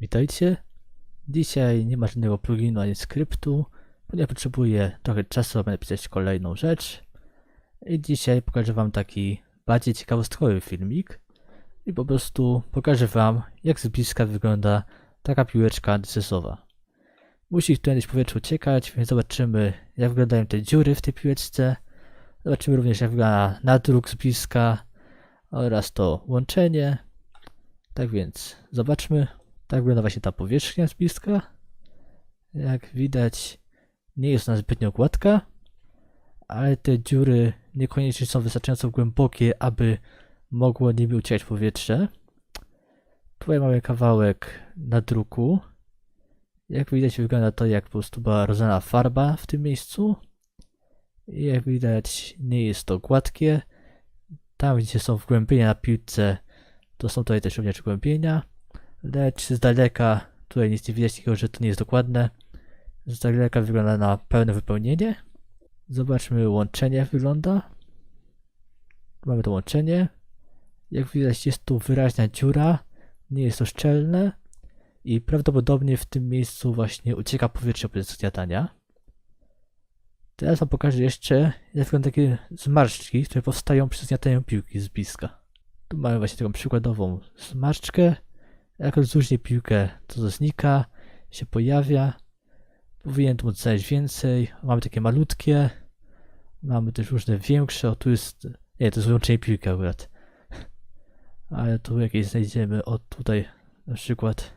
Witajcie. Dzisiaj nie ma żadnego pluginu ani skryptu, ponieważ potrzebuję trochę czasu, aby napisać kolejną rzecz. I dzisiaj pokażę wam taki bardziej ciekawostkowy filmik. I po prostu pokażę wam, jak z bliska wygląda taka piłeczka desesowa. Musi tu kiedyś powietrze uciekać, więc zobaczymy, jak wyglądają te dziury w tej piłeczce. Zobaczymy również, jak wygląda nadruk z bliska oraz to łączenie. Tak więc, zobaczmy. Tak wygląda właśnie ta powierzchnia z bliska. Jak widać, nie jest ona zbytnio gładka, ale te dziury niekoniecznie są wystarczająco głębokie, aby mogło nimi uciekać powietrze. Tutaj mamy kawałek nadruku. Jak widać, wygląda to jak po prostu była rozlana farba w tym miejscu. I jak widać, nie jest to gładkie. Tam, gdzie są wgłębienia na piłce, to są tutaj też również wgłębienia. Lecz z daleka tutaj nic nie widać, tylko że to nie jest dokładne. Z daleka wygląda na pełne wypełnienie. Zobaczmy łączenie jak wygląda. Mamy to łączenie. Jak widać jest tu wyraźna dziura. Nie jest to szczelne. I prawdopodobnie w tym miejscu właśnie ucieka powietrze podczas zgniatania. Teraz wam pokażę jeszcze jak wyglądają takie zmarszczki, które powstają przy zgniataniu piłki z bliska. Tu mamy właśnie taką przykładową zmarszczkę. Jak rozluźnię piłkę, to znika, się pojawia. Powinien tu znaleźć więcej. Mamy takie malutkie. Mamy też różne większe. O, tu jest. Nie, to jest wyłączenie piłki akurat. Ale tu jakieś znajdziemy. O, tutaj na przykład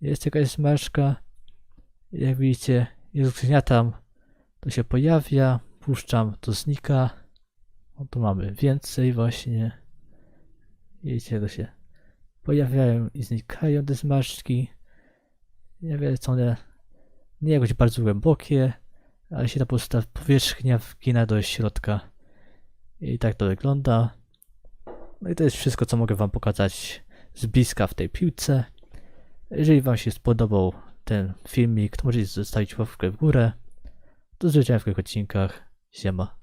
jest jakaś zmarszka. Jak widzicie, jest zgniatam, to się pojawia. Puszczam, to znika. O, tu mamy więcej właśnie. Widzicie, to się pojawiają i znikają te zmarszczki. Nie wiem, są one nie jakoś bardzo głębokie, ale się ta pusta powierzchnia wgina do środka. I tak to wygląda. No i to jest wszystko, co mogę wam pokazać z bliska w tej piłce. Jeżeli wam się spodobał ten filmik, to możecie zostawić łapkę w górę. Do zobaczenia w kolejnych odcinkach. Siema.